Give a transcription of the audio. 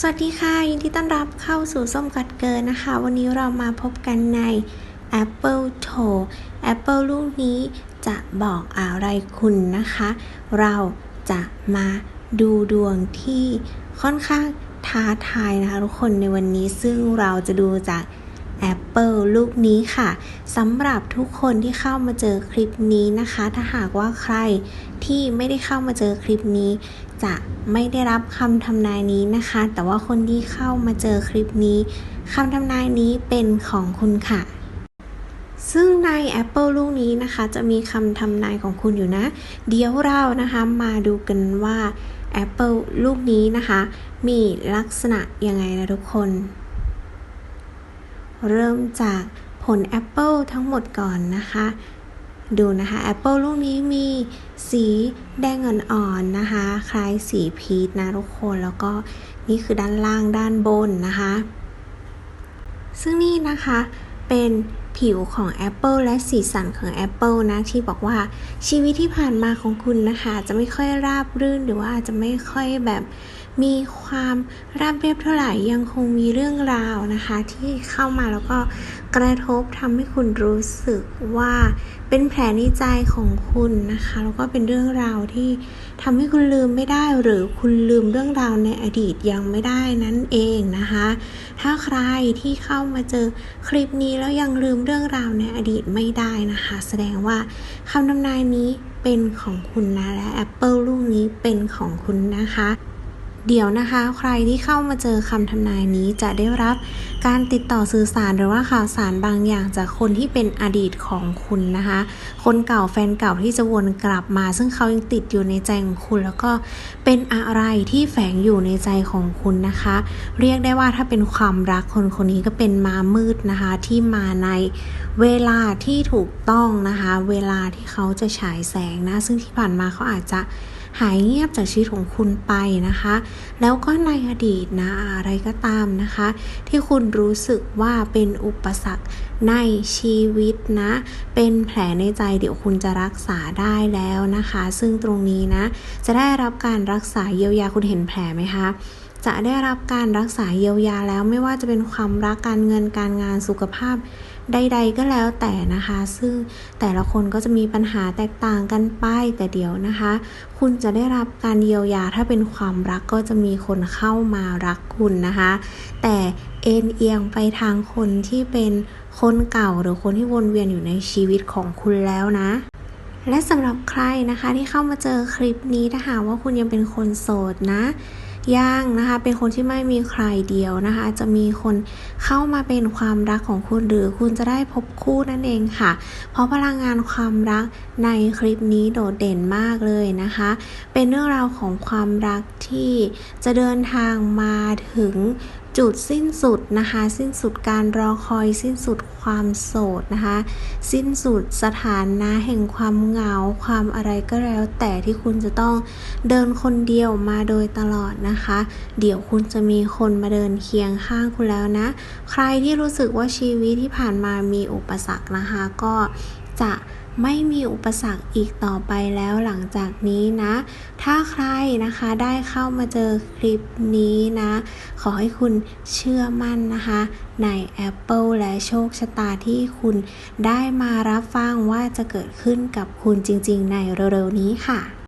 สวัสดีค่ะ ยินดีต้อนรับเข้าสู่ส้มกัดเกินนะคะ วันนี้เรามาพบกันใน Apple t o Apple ลูกนี้จะบอกอะไรคุณนะคะ เราจะมาดูดวงที่ค่อนข้างท้าทายนะคะทุกคนในวันนี้ซึ่งเราจะดูจาก Apple ลูกนี้ค่ะสำหรับทุกคนที่เข้ามาเจอคลิปนี้นะคะ ถ้าหากว่าใครที่ไม่ได้เข้ามาเจอคลิปนี้ จะไม่ได้รับคำทำนายนี้นะคะ แต่ว่าคนที่เข้ามาเจอคลิปนี้คำทำนายนี้เป็นของคุณค่ะซึ่งใน Apple ลูกนี้นะคะ จะมีคำทำนายของคุณอยู่นะ เดี๋ยวเรานะคะมาดูกันว่า Apple ลูกนี้นะคะ มีลักษณะยังไงนะทุกคน เริ่มจากผล Apple ทั้งหมดก่อนนะคะ ดูนะคะ Apple ลูกนี้มีสีแดงอ่อนๆนะคะ คล้ายสีพีชนะทุกคนแล้วก็นี่คือด้านล่างด้านบนนะคะ ซึ่งนี่นะคะเป็น ผิวของ Apple และสีสันของ Apple นะ ที่บอกว่าชีวิตที่ผ่านมาของคุณนะคะ จะไม่ค่อยราบรื่นหรือว่าอาจจะไม่ค่อยแบบมีความราบเรียบเท่าไหร่ยังคงมีเรื่องราวนะคะ ที่เข้ามาแล้วก็กระทบทำให้คุณรู้สึกว่าเป็นแผลในใจของคุณนะคะ แล้วก็เป็นเรื่องราวที่ทำให้คุณลืมไม่ได้ หรือคุณลืมเรื่องราวในอดีตยังไม่ได้นั่นเองนะคะ ถ้าใครที่เข้ามาเจอคลิปนี้แล้วยังลืมเรื่องราวในอดีตไม่ได้นะคะ แสดงว่าคำทำนายนี้เป็นของคุณนะและแอปเปิลลูกนี้เป็นของคุณนะคะ เดี๋ยวนะคะ ใครที่เข้ามาเจอคำทำนายนี้จะได้รับการติดต่อสื่อสารหรือว่าข่าวสารบางอย่างจากคนที่เป็นอดีตของคุณนะคะ คนเก่าแฟนเก่าที่จะวนกลับมา ซึ่งเขายังติดอยู่ในใจของคุณ แล้วก็เป็นอะไรที่แฝงอยู่ในใจของคุณนะคะ เรียกได้ว่าถ้าเป็นความรักคนคนนี้ก็เป็นมามืดนะคะที่มาในเวลาที่ถูกต้องนะคะ เวลาที่เขาจะฉายแสงนะ ซึ่งที่ผ่านมาเขาอาจจะ หายเงียบจากชีวิตของคุณไปนะคะ แล้วก็ในอดีตนะอะไรก็ตามนะคะ ที่คุณรู้สึกว่าเป็นอุปสรรคในชีวิตนะ เป็นแผลในใจเดี๋ยวคุณจะรักษาได้แล้วนะคะ ซึ่งตรงนี้นะ จะได้รับการรักษาเยียวยาคุณเห็นแผลไหมคะจะได้รับการรักษาเยียวยาแล้วไม่ว่าจะเป็นความรักการเงินการงานสุขภาพ ใด ๆ ก็แล้วแต่นะคะ ซึ่งแต่ละคนก็จะมีปัญหาแตกต่างกันไปแต่เดี๋ยวนะคะ คุณจะได้รับการเยียวยาถ้าเป็นความรักก็จะมีคนเข้ามารักคุณนะคะ แต่เอ็นเอียงไปทางคนที่เป็นคนเก่าหรือคนที่วนเวียนอยู่ในชีวิตของคุณแล้วนะ และสำหรับใครนะคะที่เข้ามาเจอคลิปนี้ถ้าหากว่าคุณยังเป็นคนโสดนะ ย่างนะคะ เป็นคนที่ไม่มีใครเดียวนะคะ จะมีคนเข้ามาเป็นความรักของคุณหรือคุณจะได้พบคู่นั่นเองค่ะ เพราะพลังงานความรักในคลิปนี้โดดเด่นมากเลยนะคะ เป็นเรื่องราวของความรักที่จะเดินทางมาถึง จุดสิ้นสุดนะคะ สิ้นสุดการรอคอยสิ้นสุดความโสดนะคะ สิ้นสุดสถานะแห่งความเหงาความอะไรก็แล้ว แต่ที่คุณจะต้องเดินคนเดียวมาโดยตลอดนะคะ เดี๋ยวคุณจะมีคนมาเดินเคียงข้างคุณแล้วนะ ใครที่รู้สึกว่าชีวิตที่ผ่านมามีอุปสรรคนะคะ ก็ จะไม่มีอุปสรรคอีกต่อไปแล้วหลังจากนี้นะ ถ้าใครนะคะได้เข้ามาเจอคลิปนี้นะ ขอให้คุณเชื่อมั่นนะคะ ใน Apple และโชคชะตาที่คุณได้มารับฟังว่าจะเกิดขึ้นกับคุณจริงๆ ในเร็วๆนี้ค่ะ